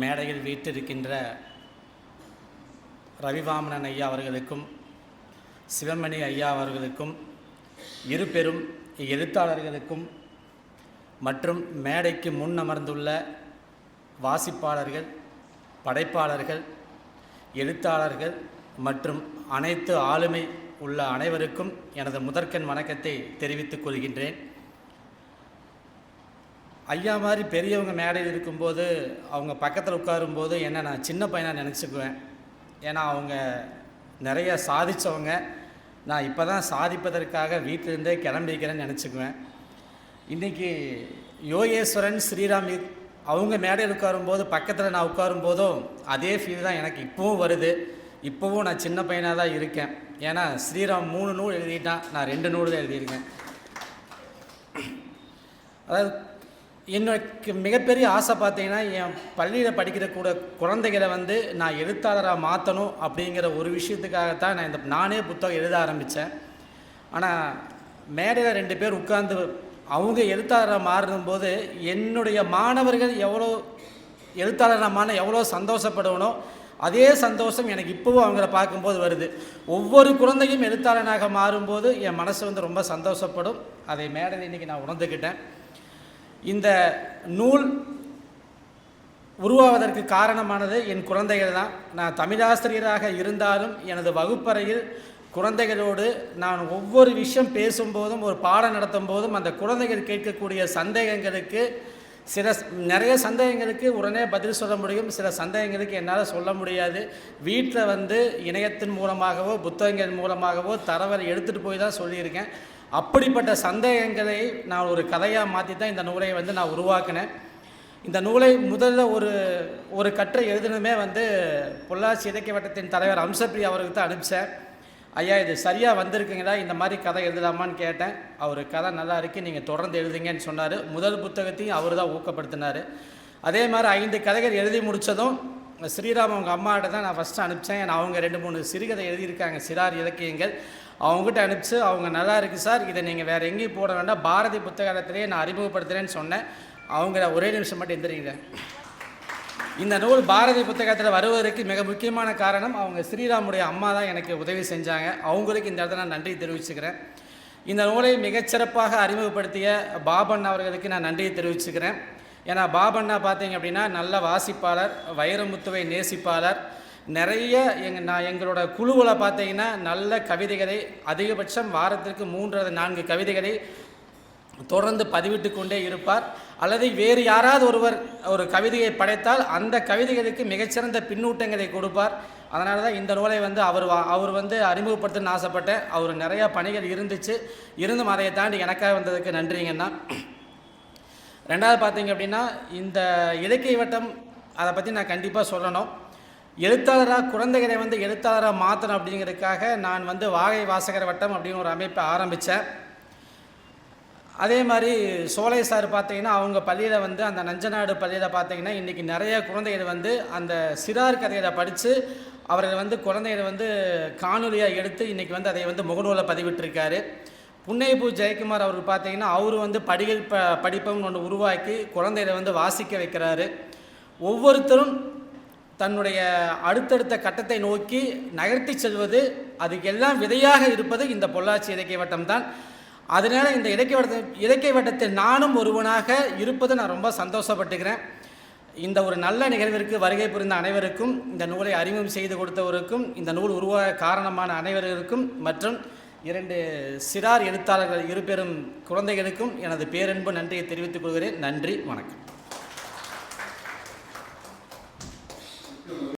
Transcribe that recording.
மேடையில் வீற்றிருக்கின்ற ரவிவாமனன் ஐயா அவர்களுக்கும் சிவமணி ஐயா அவர்களுக்கும் இரு பெரும் எழுத்தாளர்களுக்கும் மற்றும் மேடைக்கு முன் அமர்ந்துள்ள வாசிப்பாளர்கள் படைப்பாளர்கள் எழுத்தாளர்கள் மற்றும் அனைத்து ஆளுமை உள்ள அனைவருக்கும் எனது முதற்கண் வணக்கத்தை தெரிவித்துக் கொள்கின்றேன். ஐயா மாதிரி பெரியவங்க மேடையில் இருக்கும்போது அவங்க பக்கத்தில் உட்காரும்போது என்ன நான் சின்ன பையனாக நினச்சிக்குவேன். ஏன்னா அவங்க நிறைய சாதித்தவங்க நான் இப்போ தான் சாதிப்பதற்காக வீட்டிலேருந்தே கிளம்பிக்கிறேன்னு நினச்சிக்குவேன். இன்றைக்கி யோகேஸ்வரன் ஸ்ரீராம் அவங்க மேடையில் உட்காரும்போது பக்கத்தில் நான் உட்காரும்போதும் அதே ஃபீல் தான் எனக்கு இப்போவும் வருது. இப்போவும் நான் சின்ன பையனாக தான் இருக்கேன். ஏன்னா ஸ்ரீராம் மூணு நூல் எழுதிட்டான். நான் ரெண்டு நூல் தான் எழுதியிருக்கேன். அதாவது எனக்கு மிகப்பெரிய ஆசை பார்த்தீங்கன்னா என் பள்ளியில் படிக்கிற கூட குழந்தைகளை வந்து நான் எழுத்தாளராக மாற்றணும் அப்படிங்கிற ஒரு விஷயத்துக்காகத்தான் நான் இந்த நானே புத்தகம் எழுத ஆரம்பித்தேன் ஆனால் மேடையில் ரெண்டு பேர் உட்கார்ந்து அவங்க எழுத்தாளராக மாறும்போது என்னுடைய மாணவர்கள் எவ்வளோ எழுத்தாளராக மாறின எவ்வளோ சந்தோஷப்படுவனோ அதே சந்தோஷம் எனக்கு இப்போவும் அவங்கள பார்க்கும்போது வருது. ஒவ்வொரு குழந்தையும் எழுத்தாளனாக மாறும்போது என் மனசு வந்து ரொம்ப சந்தோஷப்படும். அதை மேடையில் இன்றைக்கி நான் உணர்ந்துக்கிட்டேன் இந்த நூல் உருவாவதற்கு காரணமானது என் குழந்தைகள் தான். நான் தமிழாசிரியராக இருந்தாலும் எனது வகுப்பறையில் குழந்தைகளோடு நான் ஒவ்வொரு விஷயம் பேசும்போதும் ஒரு பாடம் நடத்தும் போதும் அந்த குழந்தைகள் கேட்கக்கூடிய சந்தேகங்களுக்கு சில நிறைய சந்தேகங்களுக்கு உடனே பதில் சொல்ல முடியும். சில சந்தேகங்களுக்கு என்னால் சொல்ல முடியாது. வீட்டில் வந்து இணையத்தின் மூலமாகவோ புத்தகங்கள் மூலமாகவோ தரவரை எடுத்துகிட்டு போய் தான் சொல்லியிருக்கேன். அப்படிப்பட்ட சந்தேகங்களை நான் ஒரு கதையாக மாற்றி தான் இந்த நூலை வந்து நான் உருவாக்கினேன். இந்த நூலை முதல்ல ஒரு ஒரு கற்றை எழுதினதுமே வந்து பொள்ளாச்சி இலக்கிய வட்டத்தின் தலைவர் அம்சப்ரி அவருக்கு தான் அனுப்பிச்சேன். ஐயா இது சரியாக வந்திருக்குங்களா? இந்த மாதிரி கதை எழுதலாமான்னு கேட்டேன். அவர் கதை நல்லா இருக்கு நீங்கள் தொடர்ந்து எழுதுங்கன்னு சொன்னார். முதல் புத்தகத்தையும் அவர் தான் ஊக்கப்படுத்தினார். அதே மாதிரி ஐந்து கதைகள் எழுதி முடித்ததும் ஸ்ரீராம் அவங்க அம்மாட்ட தான் நான் ஃபஸ்ட்டு அனுப்பிச்சேன். ஏன்னா அவங்க ரெண்டு மூணு சிறுகதை எழுதியிருக்காங்க. சிறார் இலக்கியங்கள் அவங்ககிட்ட அனுப்பிச்சு அவங்க நல்லா இருக்குது சார். இதை நீங்கள் வேறு எங்கேயும் போட வேண்டாம். பாரதி புத்தகத்திலேயே நான் அறிமுகப்படுத்துகிறேன்னு சொன்னேன். அவங்க ஒரே நிமிஷம் மட்டும் எந்திரிங்க. இந்த நூல் பாரதி புத்தகத்தில் வருவதற்கு மிக முக்கியமான காரணம் அவங்க ஸ்ரீராமுடைய அம்மா தான் எனக்கு உதவி செஞ்சாங்க. அவங்களுக்கு இந்த இடத்துல நான் நன்றி தெரிவிச்சுக்கிறேன். இந்த நூலை மிகச்சிறப்பாக அறிமுகப்படுத்திய பாபன் அவர்களுக்கு நான் நன்றியை தெரிவிச்சுக்கிறேன். ஏன்னா பாபண்ணா பார்த்தீங்க அப்படின்னா நல்ல வாசிப்பாளர் வைரமுத்துவை நேசிப்பாளர். நிறைய எங்க நான் எங்களோட குழுவில் பார்த்தீங்கன்னா நல்ல கவிதைகளை அதிகபட்சம் வாரத்திற்கு மூன்று நான்கு கவிதைகளை தொடர்ந்து பதிவிட்டு கொண்டே இருப்பார். அல்லது வேறு யாராவது ஒருவர் ஒரு கவிதையை படைத்தால் அந்த கவிதைகளுக்கு மிகச்சிறந்த பின்னூட்டங்களை கொடுப்பார். அதனால தான் இந்த நூலை வந்து அவர் வா- அவர் வந்து அறிமுகப்படுத்தணும்னு ஆசைப்பட்டேன். அவர் நிறையா பணிகள் இருந்துச்சு. இருந்தும் அதை தாண்டி எனக்காக வந்ததுக்கு நன்றிங்கண்ணா ரெண்டாவது பார்த்தீங்க அப்படின்னா இந்த இலக்கிய வட்டம் அதை பற்றி நான் கண்டிப்பாக சொல்லணும். எழுத்தாளராக குழந்தைகளை வந்து எழுத்தாளராக மாற்றணும் அப்படிங்கிறதுக்காக நான் வந்து வாகை வாசகர் வட்டம் அப்படின்னு ஒரு அமைப்பை ஆரம்பித்தேன் அதே மாதிரி சோலை சார் பார்த்தீங்கன்னா அவங்க பள்ளியில் வந்து அந்த நஞ்சநாடு பள்ளியில் பார்த்தீங்கன்னா இன்றைக்கி நிறைய குழந்தைகள் வந்து அந்த சிறார் கதையில் படித்து அவர்கள் வந்து குழந்தைகளை வந்து காணொலியாக எடுத்து இன்றைக்கி வந்து அதை வந்து முகநூலில் பதிவிட்டிருக்காரு. புன்னையப்பூ ஜெயக்குமார் அவர் பார்த்தீங்கன்னா அவர் வந்து படிகள் ப படிப்பம்னு ஒன்று உருவாக்கி குழந்தைகளை வந்து வாசிக்க வைக்கிறாரு. ஒவ்வொருத்தரும் தன்னுடைய அடுத்தடுத்த கட்டத்தை நோக்கி நகர்த்தி செல்வது அதுக்கு எல்லாம் விதையாக இருப்பது இந்த பொள்ளாச்சி இலக்கிய வட்டம் தான். அதனால் இந்த இலக்கிய வட்டத்தை இலக்கிய வட்டத்தில் நானும் ஒருவனாக இருப்பது நான் ரொம்ப சந்தோஷப்பட்டுக்கிறேன். இந்த ஒரு நல்ல நிகழ்விற்கு வருகை புரிந்த அனைவருக்கும் இந்த நூலை அறிமுகம் செய்து கொடுத்தவருக்கும் இந்த நூல் உருவாக காரணமான அனைவருக்கும் மற்றும் இரண்டு சிறார் எழுத்தாளர்கள் இருபெரும் குழந்தைகளுக்கும் எனது பேரன்பு நன்றியை தெரிவித்துக் கொள்கிறேன். நன்றி வணக்கம்.